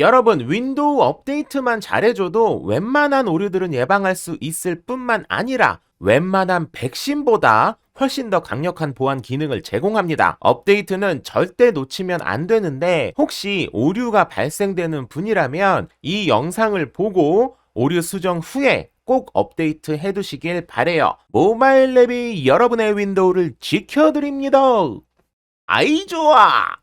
여러분, 윈도우 업데이트만 잘해줘도 웬만한 오류들은 예방할 수 있을 뿐만 아니라 웬만한 백신보다 훨씬 더 강력한 보안 기능을 제공합니다. 업데이트는 절대 놓치면 안 되는데 혹시 오류가 발생되는 분이라면 이 영상을 보고 오류 수정 후에 꼭 업데이트 해두시길 바래요. 모바일 랩이 여러분의 윈도우를 지켜드립니다. 아이 좋아!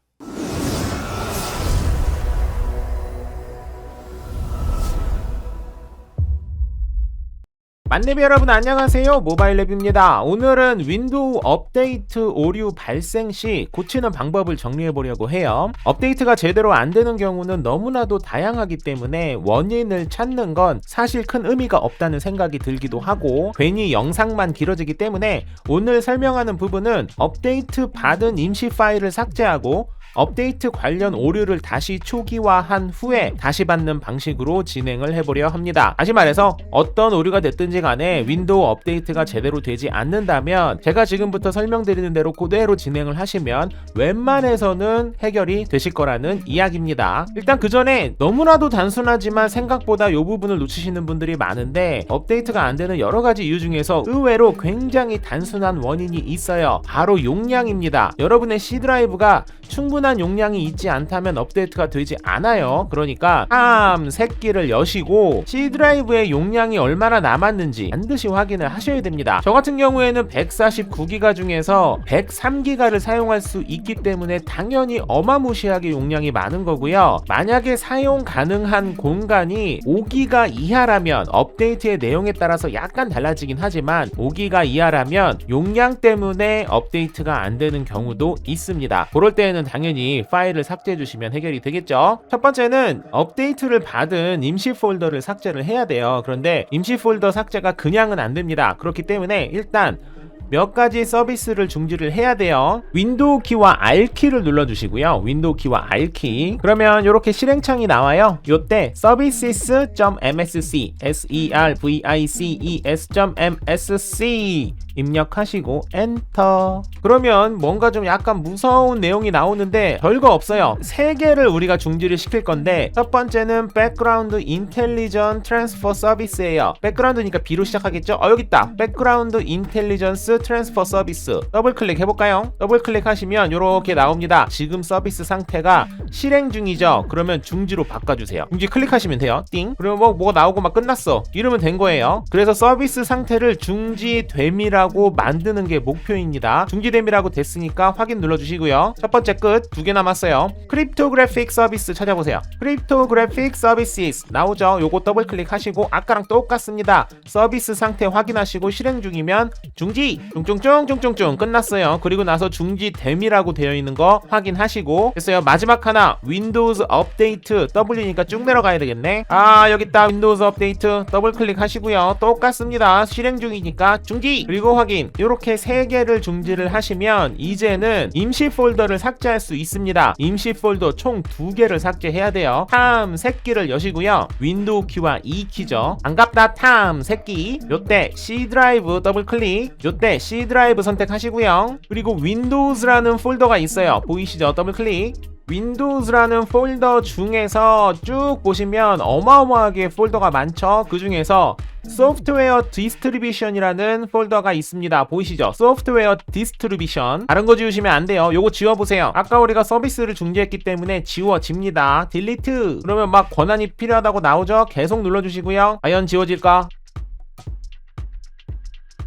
만렙 여러분 안녕하세요. 모바일랩입니다. 오늘은 윈도우 업데이트 오류 발생 시 고치는 방법을 정리해 보려고 해요. 업데이트가 제대로 안 되는 경우는 너무나도 다양하기 때문에 원인을 찾는 건 사실 큰 의미가 없다는 생각이 들기도 하고 괜히 영상만 길어지기 때문에 오늘 설명하는 부분은 업데이트 받은 임시 파일을 삭제하고 업데이트 관련 오류를 다시 초기화한 후에 다시 받는 방식으로 진행을 해보려 합니다. 다시 말해서 어떤 오류가 됐든지 간에 윈도우 업데이트가 제대로 되지 않는다면 제가 지금부터 설명드리는 대로 그대로 진행을 하시면 웬만해서는 해결이 되실 거라는 이야기입니다. 일단 그 전에 너무나도 단순하지만 생각보다 이 부분을 놓치시는 분들이 많은데 업데이트가 안 되는 여러 가지 이유 중에서 의외로 굉장히 단순한 원인이 있어요. 바로 용량입니다. 여러분의 C 드라이브가 충분한 용량이 있지 않다면 업데이트가 되지 않아요. 그러니까 참 새끼를 여시고 C 드라이브의 용량이 얼마나 남았는지 반드시 확인을 하셔야 됩니다. 저 같은 경우에는 149기가 중에서 103기가를 사용할 수 있기 때문에 당연히 어마무시하게 용량이 많은 거고요. 만약에 사용 가능한 공간이 5기가 이하라면 업데이트의 내용에 따라서 약간 달라지긴 하지만 5기가 이하라면 용량 때문에 업데이트가 안 되는 경우도 있습니다. 그럴 때에는 당연히 파일을 삭제해 주시면 해결이 되겠죠. 첫 번째는 업데이트를 받은 임시 폴더를 삭제를 해야 돼요. 그런데 임시 폴더 삭제가 그냥은 안 됩니다. 그렇기 때문에 일단 몇 가지 서비스를 중지를 해야 돼요. 윈도우 키와 R 키를 눌러 주시고요. 윈도우 키와 R 키. 그러면 이렇게 실행창이 나와요. 요때 services.msc, s 입력하시고 엔터. 그러면 뭔가 좀 약간 무서운 내용이 나오는데 별거 없어요. 세 개를 우리가 중지를 시킬 건데 첫 번째는 Background Intelligence Transfer Service예요. 백그라운드니까 B로 시작하겠죠? 어 여기 있다. Background Intelligence Transfer Service. 더블 클릭 해볼까요? 더블 클릭하시면 이렇게 나옵니다. 지금 서비스 상태가 실행 중이죠. 그러면 중지로 바꿔주세요. 중지 클릭하시면 돼요. 띵. 그러면 뭐 뭐가 나오고 막 끝났어. 이러면 된 거예요. 그래서 서비스 상태를 중지 됨이라고 만드는 게 목표입니다. 중지됨이라고 됐으니까 확인 눌러주시고요. 첫 번째 끝 두 개 남았어요. 크립토그래픽 서비스 찾아보세요. 크립토그래픽 서비스 나오죠. 요거 더블 클릭하시고 아까랑 똑같습니다. 서비스 상태 확인하시고 실행 중이면 중지 쫑쫑쫑쫑쫑쫑 끝났어요. 그리고 나서 중지됨이라고 되어 있는 거 확인하시고 됐어요. 마지막 하나 윈도우즈 업데이트 W니까 쭉 내려가야 되겠네. 아 여기 있다 윈도우즈 업데이트 더블 클릭하시고요. 똑같습니다. 실행 중이니까 중지 그리고 확인 이렇게 세 개를 중지를 하시면 이제는 임시 폴더를 삭제할 수 있습니다. 임시 폴더 총 두 개를 삭제해야 돼요. 탐 새끼를 여시고요. 윈도우 키와 E 키죠. 반갑다 탐 새끼. 요때 C 드라이브 더블 클릭. 요때 C 드라이브 선택하시고요. 그리고 윈도우즈라는 폴더가 있어요. 보이시죠? 더블 클릭. 윈도우즈라는 폴더 중에서 쭉 보시면 어마어마하게 폴더가 많죠. 그 중에서 소프트웨어 디스트리뷰션이라는 폴더가 있습니다. 보이시죠? 소프트웨어 디스트리뷰션. 다른 거 지우시면 안 돼요. 요거 지워보세요. 아까 우리가 서비스를 중지했기 때문에 지워집니다. 딜리트. 그러면 막 권한이 필요하다고 나오죠? 계속 눌러주시고요. 과연 지워질까?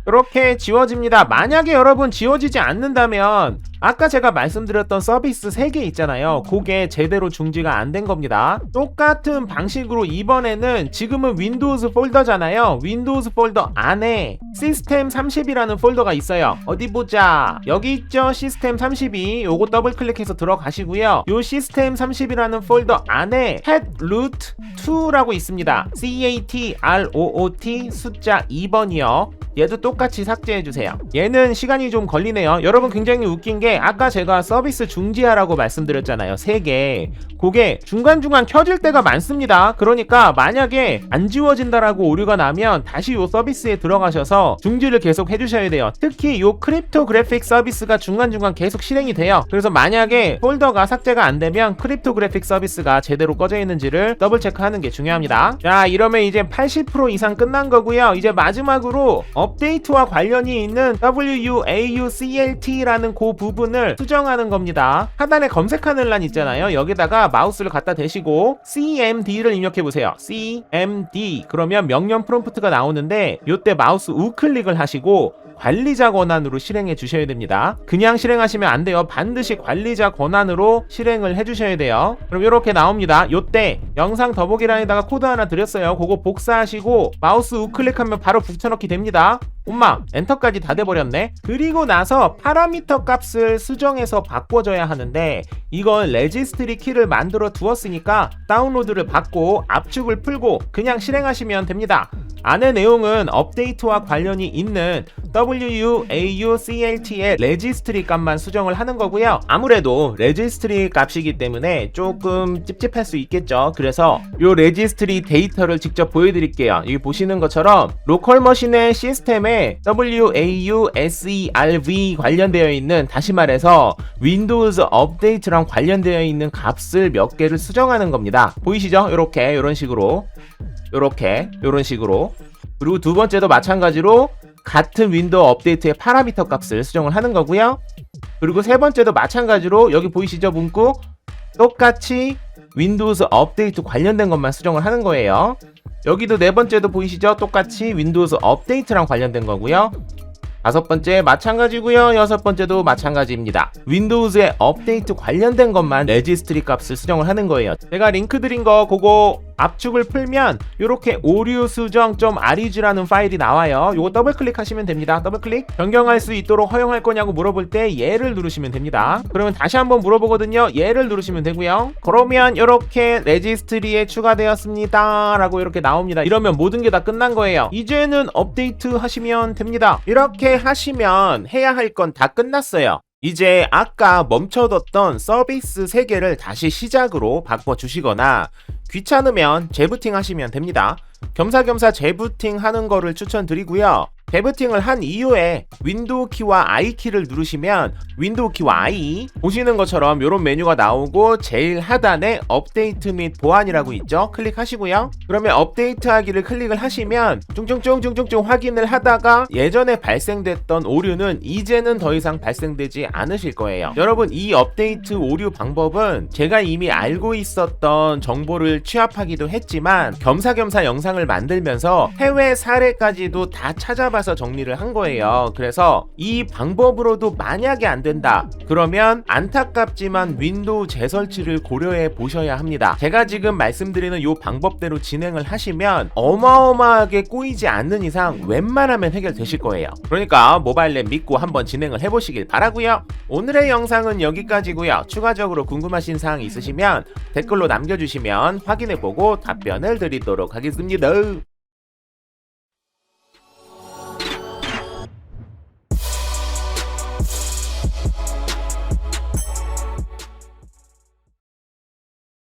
이렇게 지워집니다. 만약에 여러분 지워지지 않는다면 아까 제가 말씀드렸던 서비스 3개 있잖아요. 그게 제대로 중지가 안 된 겁니다. 똑같은 방식으로 이번에는 지금은 윈도우즈 폴더잖아요. 윈도우즈 폴더 안에 시스템 30이라는 폴더가 있어요. 어디 보자. 여기 있죠. 시스템 32. 요거 더블 클릭해서 들어가시고요. 요 시스템 30이라는 폴더 안에 head root 2라고 있습니다. C A T R O O T 숫자 2번이요. 얘도 똑같이 삭제해주세요. 얘는 시간이 좀 걸리네요. 여러분 굉장히 웃긴 게 아까 제가 서비스 중지하라고 말씀드렸잖아요. 3개. 그게 중간중간 켜질 때가 많습니다. 그러니까 만약에 안 지워진다라고 오류가 나면 다시 요 서비스에 들어가셔서 중지를 계속 해주셔야 돼요. 특히 요 크립토 그래픽 서비스가 중간중간 계속 실행이 돼요. 그래서 만약에 폴더가 삭제가 안 되면 크립토 그래픽 서비스가 제대로 꺼져 있는지를 더블 체크하는 게 중요합니다. 자, 이러면 이제 80% 이상 끝난 거고요. 이제 마지막으로 업 데이트와 관련이 있는 WUAUCLT라는 그 부분을 수정하는 겁니다. 하단에 검색하는 란 있잖아요. 여기다가 마우스를 갖다 대시고 CMD를 입력해 보세요. CMD 그러면 명령 프롬프트가 나오는데 이때 마우스 우클릭을 하시고 관리자 권한으로 실행해 주셔야 됩니다. 그냥 실행하시면 안 돼요. 반드시 관리자 권한으로 실행을 해 주셔야 돼요. 그럼 이렇게 나옵니다. 요때 영상 더보기란에다가 코드 하나 드렸어요. 그거 복사하시고 마우스 우클릭하면 바로 붙여넣기 됩니다. 엄마 엔터까지 다 돼버렸네. 그리고 나서 파라미터 값을 수정해서 바꿔줘야 하는데 이건 레지스트리 키를 만들어 두었으니까 다운로드를 받고 압축을 풀고 그냥 실행하시면 됩니다. 안의 내용은 업데이트와 관련이 있는 WUAUCLT의 레지스트리 값만 수정을 하는 거고요. 아무래도 레지스트리 값이기 때문에 조금 찝찝할 수 있겠죠. 그래서 요 레지스트리 데이터를 직접 보여드릴게요. 여기 보시는 것처럼 로컬 머신의 시스템에 WAUSERV 관련되어 있는 다시 말해서 윈도우즈 업데이트랑 관련되어 있는 값을 몇 개를 수정하는 겁니다. 보이시죠? 이렇게 이런 식으로. 요렇게 요런 식으로. 그리고 두 번째도 마찬가지로 같은 윈도우 업데이트의 파라미터 값을 수정을 하는 거고요. 그리고 세 번째도 마찬가지로 여기 보이시죠? 문구? 똑같이 윈도우즈 업데이트 관련된 것만 수정을 하는 거예요 여기도 네 번째도 보이시죠 똑같이 윈도우즈 업데이트랑 관련된 거고요 다섯 번째 마찬가지고요. 여섯 번째도 마찬가지입니다. 윈도우즈의 업데이트 관련된 것만 레지스트리 값을 수정을 하는 거예요. 제가 링크 드린 거 그거 압축을 풀면 이렇게 오류 수정 .reg라는 파일이 나와요. 요거 더블 클릭하시면 됩니다. 더블 클릭. 변경할 수 있도록 허용할 거냐고 물어볼 때 얘를 누르시면 됩니다. 그러면 다시 한번 물어보거든요. 얘를 누르시면 되고요. 그러면 이렇게 레지스트리에 추가되었습니다라고 이렇게 나옵니다. 이러면 모든 게 다 끝난 거예요. 이제는 업데이트 하시면 됩니다. 이렇게 하시면 해야 할 건 다 끝났어요. 이제 아까 멈춰뒀던 서비스 3개를 다시 시작으로 바꿔주시거나 귀찮으면 재부팅 하시면 됩니다. 겸사겸사 재부팅 하는 거를 추천드리고요. 재부팅을 한 이후에 윈도우 키와 I 키를 누르시면 윈도우 키와 I 보시는 것처럼 이런 메뉴가 나오고 제일 하단에 업데이트 및 보안이라고 있죠. 클릭하시고요. 그러면 업데이트 하기를 클릭을 하시면 쫑쫑쫑쫑쫑쫑 확인을 하다가 예전에 발생됐던 오류는 이제는 더 이상 발생되지 않으실 거예요. 여러분 이 업데이트 오류 방법은 제가 이미 알고 있었던 정보를 취합하기도 했지만 겸사겸사 영상을 만들면서 해외 사례까지도 다 찾아봐 서 정리를 한 거예요. 그래서 이 방법으로도 만약에 안 된다. 그러면 안타깝지만 윈도우 재설치를 고려해 보셔야 합니다. 제가 지금 말씀드리는 이 방법대로 진행을 하시면 어마어마하게 꼬이지 않는 이상 웬만하면 해결되실 거예요. 그러니까 모바일 랩 믿고 한번 진행을 해보시길 바라고요. 오늘의 영상은 여기까지고요. 추가적으로 궁금하신 사항 있으시면 댓글로 남겨주시면 확인해보고 답변을 드리도록 하겠습니다.